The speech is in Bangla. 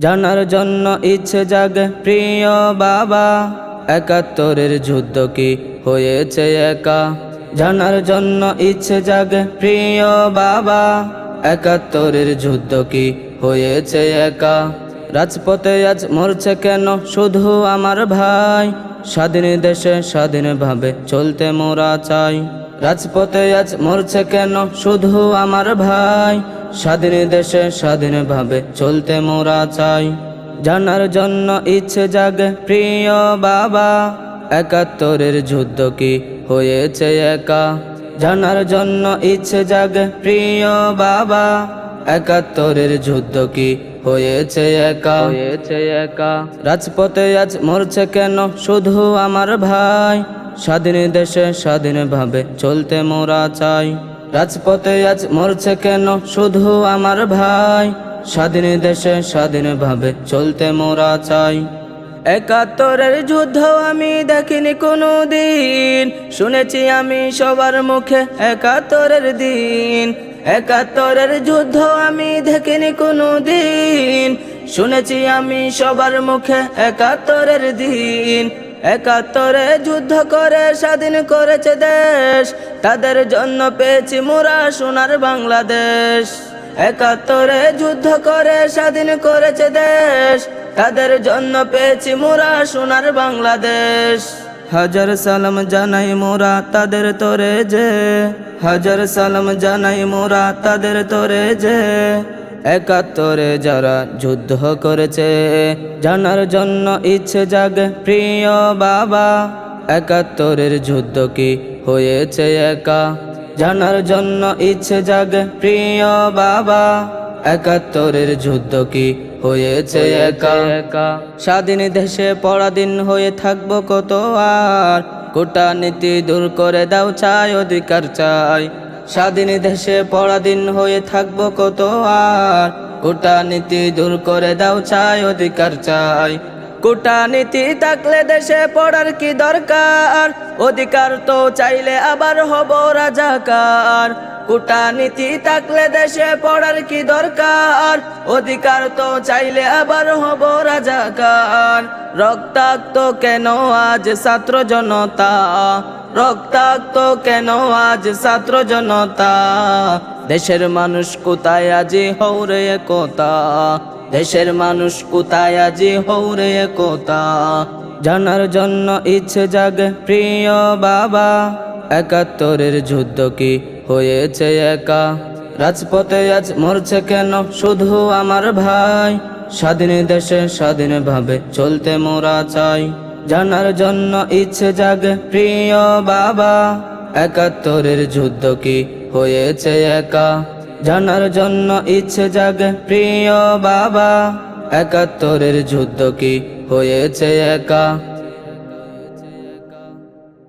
জানার জন্য ইচ্ছে জাগে, প্রিয় বাবা। একাত্তরের যুদ্ধ কি হয়েছে একা? জানার জন্য ইচ্ছে জাগে, প্রিয় বাবা। একাত্তরের যুদ্ধ কি হয়েছে একা? রাজপথে আজ মরছে কেন শুধু আমার ভাই? স্বাধীন দেশে স্বাধীনভাবে চলতে মোরা চাই। রাজপথে আজ মরছে কেন শুধু আমার ভাই? স্বাধীন দেশে স্বাধীনভাবে চলতে মোরা চাই। জানার জন্য ইচ্ছে জাগে, প্রিয় বাবা, একাত্তরের যুদ্ধ কি হয়েছে একা? জানার জন্য ইচ্ছে জাগে, প্রিয় বাবা, একাত্তরের যুদ্ধ কি হয়েছে একা? হয়েছে একা। রাজপথে আজ মরছে কেন শুধু আমার ভাই? স্বাধীন দেশে স্বাধীনভাবে চলতে মোরা চাই। রাজপথে আজ মরছে কেন? শুধু আমার ভাই। স্বাধীন দেশে স্বাধীনভাবে চলতে মোরা চাই। একাত্তরের যুদ্ধ আমি দেখিনি কোনো দিন শুনেছি আমি সবার মুখে একাত্তরের দিন। একাত্তরের যুদ্ধ আমি দেখিনি কোনো দিন শুনেছি আমি সবার মুখে একাত্তরের দিন। একাত্তরে যুদ্ধ করে, স্বাধীন করেছে দেশ। তাদের জন্য পেয়েছি মোরা সোনার বাংলাদেশ। একাত্তরে যুদ্ধ করে, স্বাধীন করেছে দেশ। তাদের জন্য পেয়েছি মোরা সোনার বাংলাদেশ। হাজার সালাম জানাই মোরা তাদের তোরে যে। হাজার সালাম জানাই মোরা তাদের তোরে যে। একাত্তরে যারা যুদ্ধ করেছে জানার জন্য ইচ্ছে জাগে প্রিয় বাবা একাত্তরের যুদ্ধ কি হয়েছে একা? জানার জন্য ইচ্ছে জাগে প্রিয় বাবা একাত্তরের যুদ্ধ কি হয়েছে একা? একা। স্বাধীন দেশে পরাধীন হয়ে থাকব কত আর? কূটনীতি দূর করে দাও চাই অধিকার চাই। স্বাধীন দেশে পরাধীন হয়ে থাকব কত আর? কূটনীতি দূর করে দাও, চাই অধিকার চাই। কূটনীতি থাকলে দেশে পড়ার কি দরকার? অধিকার তো চাইলে আবার হব রাজাকার। কূটনীতি থাকলে দেশে পড়ার কি দরকার? অধিকার তো চাইলে আবার হব রাজাকার। রক্তাক্ত কেন আজ ছাত্র জনতা? রক্তাক্ত কেন আজ ছাত্র জনতা? দেশের মানুষ কোথায় আজি হৌরে একতা? দেশের মানুষ কোথায় আজি হৌরে একতা? জানার জন্য ইচ্ছে জাগে প্রিয় বাবা। একাত্তরের যুদ্ধ কি হয়েছে একা? রাজপথে আজ মরছে কেন শুধু আমার ভাই? স্বাধীন দেশে স্বাধীনভাবে চলতে মোরা চাই। জানার জন্য ইচ্ছে জাগে প্রিয় বাবা। একাত্তরের যুদ্ধ কি হয়েছে একা? জানার জন্য ইচ্ছে জাগে প্রিয় বাবা। একাত্তরের যুদ্ধ কি হয়েছে একা?